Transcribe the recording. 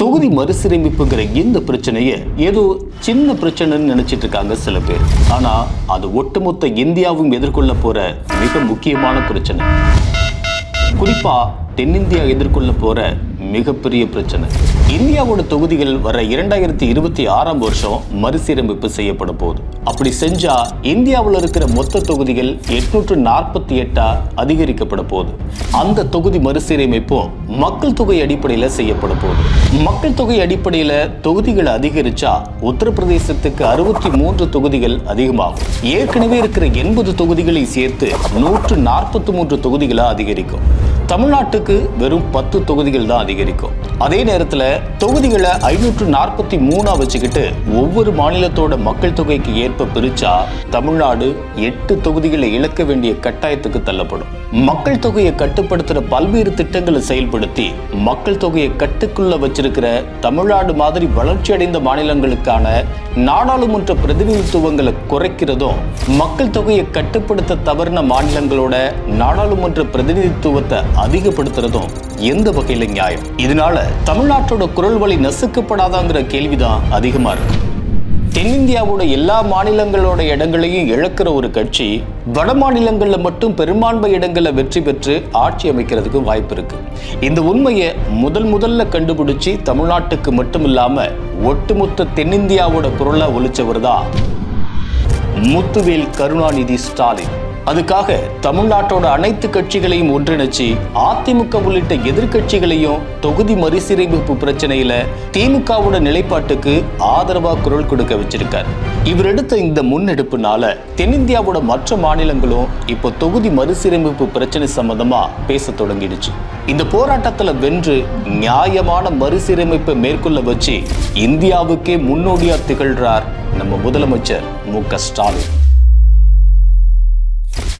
தொகுதி மறுசீரமைப்புங்கிற இந்த பிரச்சனையை ஏதோ சின்ன பிரச்சனைன்னு நினைச்சிட்டு இருக்காங்க சில பேர். ஆனா அது ஒட்டுமொத்த இந்தியாவும் எதிர்கொள்ள போற மிக முக்கியமான பிரச்சனை. குறிப்பா தென்னிந்தியா எதிர்கொள்ள போகிற மிகப்பெரிய பிரச்சனை. இந்தியாவோட தொகுதிகள் வர இரண்டாயிரத்தி இருபத்தி ஆறாம் வருஷம் மறுசீரமைப்பு செய்யப்பட போகுது. அப்படி செஞ்சா இந்தியாவில் இருக்கிற மொத்த தொகுதிகள் எட்நூற்று நாற்பத்தி எட்டா அதிகரிக்கப்பட போகுது. அந்த தொகுதி மறுசீரமைப்பும் மக்கள் தொகை அடிப்படையில் செய்யப்பட போகுது. மக்கள் தொகை அடிப்படையில் தொகுதிகள் அதிகரிச்சா உத்தரப்பிரதேசத்துக்கு அறுபத்தி மூன்று தொகுதிகள் அதிகமாகும். ஏற்கனவே இருக்கிற எண்பது தொகுதிகளை சேர்த்து நூற்று நாற்பத்தி மூன்று தொகுதிகளாக அதிகரிக்கும். தமிழ்நாட்டுக்கு வெறும் பத்து தொகுதிகள் தான் அதிகரிக்கும். அதே நேரத்தில் தொகுதிகளை ஐநூற்று நாற்பத்தி மூணா வச்சுக்கிட்டு ஒவ்வொரு மாநிலத்தோட மக்கள் தொகைக்கு ஏற்ப பிரிச்சா தமிழ்நாடு எட்டு தொகுதிகளை இழக்க வேண்டிய கட்டாயத்துக்கு தள்ளப்படும். மக்கள் தொகையை கட்டுப்படுத்துற பல்வேறு திட்டங்களை செயல்படுத்தி மக்கள் தொகையை கட்டுக்குள்ள வச்சிருக்கிற தமிழ்நாடு மாதிரி வளர்ச்சி அடைந்த மாநிலங்களுக்கான நாடாளுமன்ற பிரதிநிதித்துவங்களை குறைக்கிறதும் மக்கள் தொகையை கட்டுப்படுத்த தவறின மாநிலங்களோட நாடாளுமன்ற பிரதிநிதித்துவத்தை அதிகப்படுத்துறதும் எந்த வகையில நியாயம்? இதனால தமிழ்நாட்டோட குரல் வழி நசுக்கப்படாதாங்கிற கேள்விதான் அதிகமா இருக்கு. தென்னிந்தியாவோட எல்லா மாநிலங்களோட இடங்களையும் இழக்கிற ஒரு கட்சி வட மாநிலங்களில் மட்டும் பெரும்பான்மை இடங்களை வெற்றி பெற்று ஆட்சி அமைக்கிறதுக்கு வாய்ப்பு இருக்கு. இந்த உண்மையை முதல் முதல்ல கண்டுபிடிச்சு தமிழ்நாட்டுக்கு மட்டும் இல்லாம ஒட்டுமொத்த தென்னிந்தியாவோட குரலை ஒழிச்சவர் தான் முத்துவேல் கருணாநிதி ஸ்டாலின். அதுக்காக தமிழ்நாட்டோட அனைத்து கட்சிகளையும் ஒன்றிணைச்சு அதிமுக உள்ளிட்ட எதிர்க்கட்சிகளையும் தொகுதி மறுசீரமைப்பு பிரச்சனையில திமுகவோட நிலைப்பாட்டுக்கு ஆதரவா குரல் கொடுக்க வச்சிருக்கார். இவர் எடுத்த இந்த முன்னெடுப்புனால தென்னிந்தியாவோட மற்ற மாநிலங்களும் இப்போ தொகுதி மறுசீரமைப்பு பிரச்சனை சம்பந்தமா பேச தொடங்கிடுச்சு. இந்த போராட்டத்துல வென்று நியாயமான மறுசீரமைப்பை மேற்கொள்ள வச்சு இந்தியாவுக்கே முன்னோடியா திகழ்றார் நம்ம முதலமைச்சர் மு க ஸ்டாலின்.